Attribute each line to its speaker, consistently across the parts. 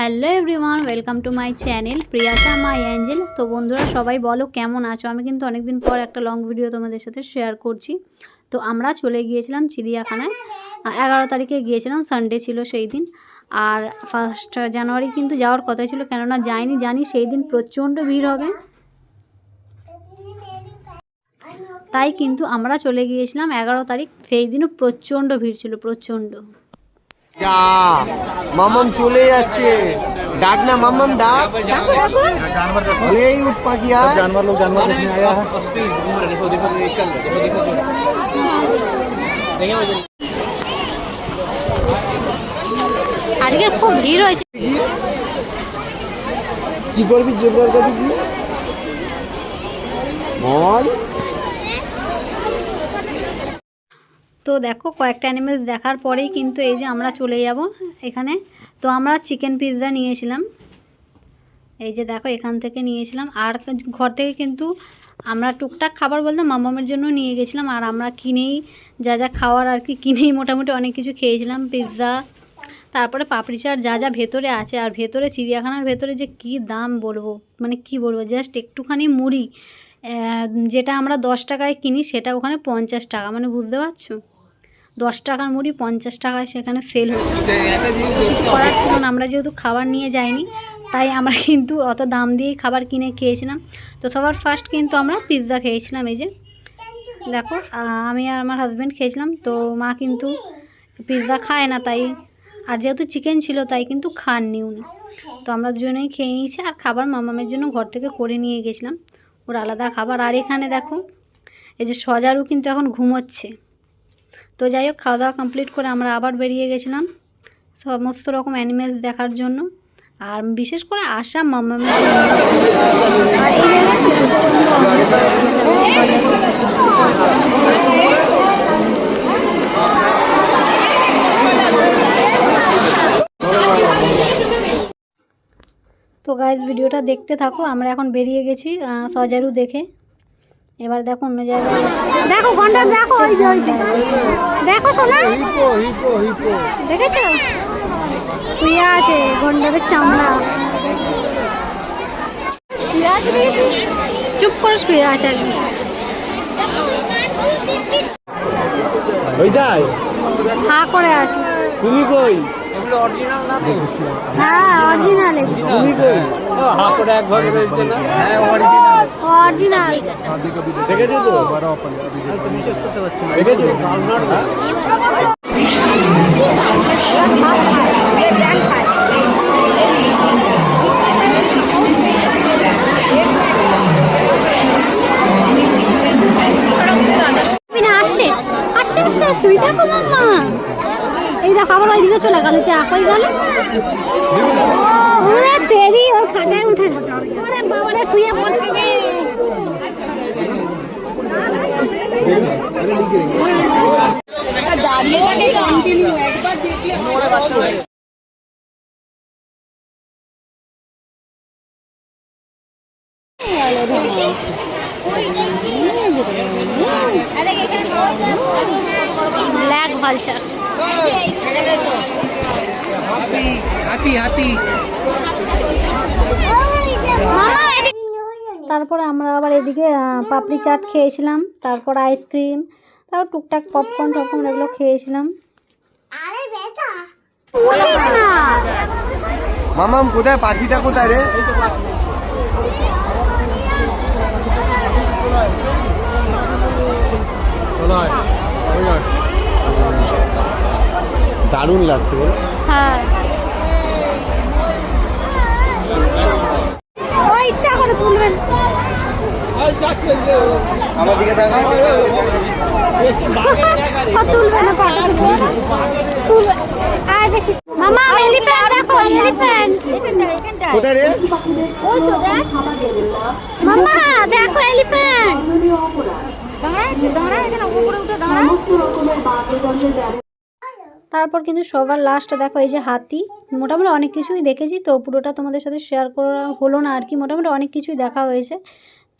Speaker 1: Hello everyone, welcome to my channel. Priyasa my angel. তো বন্ধুরা, সবাই বলো, কেমন আছো? আমি কিন্তু অনেকদিন পর একটা লং ভিডিও তোমাদের সাথে শেয়ার করছি। তো আমরা চলে গিয়েছিলাম চিড়িয়াখানায়। এগারো তারিখে গিয়েছিলাম সানডে ছিল সেই দিন। আর ফার্স্ট জানুয়ারি কিন্তু যাওয়ার কথা ছিল, কেননা যাইনি, জানি সেই দিন প্রচণ্ড ভিড় হবে। তাই কিন্তু আমরা চলে গিয়েছিলাম এগারো তারিখ, সেই দিনও প্রচণ্ড ভিড় ছিল, প্রচণ্ড।
Speaker 2: যা মামাম চলে যাচ্ছে ডাক না মামাম ডাক এই উঠ পাখিয়া
Speaker 3: जानवर लोग जानवर देखने आया है
Speaker 4: देखो देखो ये चल रहा है, देखो देखो देखो
Speaker 1: আজকে খুব ভিড় হয়েছে
Speaker 2: কি করবি জেবরার কাছে গিয়ে বল
Speaker 1: তো দেখো কয়েকটা অ্যানিমেলস দেখার পরেই কিন্তু এই যে আমরা চলে যাব এখানে। তো আমরা চিকেন পিৎজা নিয়েছিলাম। এই যে দেখো এখান থেকে নিয়েছিলাম। আর ঘর থেকে কিন্তু আমরা টুকটাক খাবার বলতে মামামের জন্য নিয়ে গেছিলাম। আর আমরা কিনেই যা যা খাওয়ার আর কি কিনেই মোটামুটি অনেক কিছু খেয়েছিলাম পিৎজা তারপরে পাপড়ি চাট যা যা ভেতরে আছে। আর ভেতরে, চিড়িয়াখানার ভেতরে যে কি দাম বলব? মানে কি বলব? জাস্ট একটুখানি মুড়ি। যেটা আমরা দশ টাকায় কিনি সেটা ওখানে পঞ্চাশ টাকা। মানে বুঝতে পারছ? দশ টাকার মুড়ি, পঞ্চাশ টাকায় সেখানে সেল হচ্ছে। কিছু করার ছিল না, আমরা যেহেতু খাবার নিয়ে যাইনি, তাই আমরা কিন্তু অত দাম দিয়েই খাবার কিনে খেয়েছিলাম। তো সবার ফার্স্ট কিন্তু আমরা পিৎজা খেয়েছিলাম, এই যে। দেখো আমি আর আমার হাজব্যান্ড খেয়েছিলাম, তো মা কিন্তু পিৎজা খায় না, তাই আর যেহেতু চিকেন ছিল, তাই কিন্তু খাননি উনি। তো আমরা দুজনেই খেয়ে নিয়েছি, আর খাবার মামামের জন্য ঘর থেকে করে নিয়ে গেছিলাম। ওর আলাদা খাবার। আর এখানে দেখো, এই যে সজারু কিন্তু এখন ঘুমোচ্ছে। তো যাই হোক, খাওয়া দাওয়া কমপ্লিট করে আমরা আবার বেরিয়ে গেছিলাম সমস্ত রকম অ্যানিমেলস দেখার জন্য। আর বিশেষ করে আশা মামামের তো গাইজ ভিডিওটা দেখতে থাকো, আমরা এখন বেরিয়ে গেছি সজারু দেখে। এবার দেখো অন্য জায়গায় দেখো ঘণ্টা দেখো ওই যে ওই যে। দেখো সোনা। দেখেছ? শুয়ে আছে গন্ডারের চামড়া। চুপ করে শুয়ে আছে একদম। হা করে আছে।
Speaker 2: তুমি কই?
Speaker 1: হ্যাঁ অরিজিনাল
Speaker 2: তুমি কই
Speaker 4: এক ভাগে রয়েছে না?
Speaker 2: হ্যাঁ অরিজিনাল
Speaker 1: অরিজিনাল
Speaker 2: দেখেছ তো?
Speaker 4: বিশ্বাস করতে পারছি না
Speaker 2: দেখেছ? হ্যাঁ?
Speaker 1: আসছে আসছে আসছে এই দেখো আবার ওইদিকে চলে গেল চা কই গেল। ওরে তেরি ওর খাঁচায় উঠে বাবারে, শুয়ে পড়ছে। ব্ল্যাক ভালচার
Speaker 4: হাতি হাতি
Speaker 1: তারপরে আমরা আবার এদিকে পাপড়ি চাট খেয়েছিলাম তারপর আইসক্রিম তারপর টুকটাক পপকর্ন টপকর্ন এগুলো খেয়েছিলাম।
Speaker 2: মামাম কোথায়? পাখিটা কোথায় রে? দারুণ লাগছে বল।
Speaker 1: হ্যাঁ। ইচ্ছা করে তুলবেন।
Speaker 2: আমার দিকে দেখা
Speaker 1: তুলবে না তুলবে আর দেখি। মামা এলিফ্যান্ট দেখো এলিফ্যান্ট
Speaker 2: কোথায় রে?
Speaker 1: ওই তো দেখ। মামা দেখো এলিফ্যান্ট তারপর কিন্তু সবার লাস্টে দেখো এই যে হাতি, মোটামুটি অনেক কিছুই দেখেছি, তো পুরোটা তোমাদের সাথে শেয়ার করা হলো না আর কি, মোটামুটি অনেক কিছুই দেখা হয়েছে।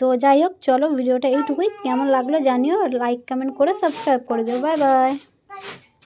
Speaker 1: তো যাই হোক, চলো ভিডিওটা এইটুকুই, কেমন লাগল জানিও লাইক কমেন্ট করে সাবস্ক্রাইব করে দিও বাই বাই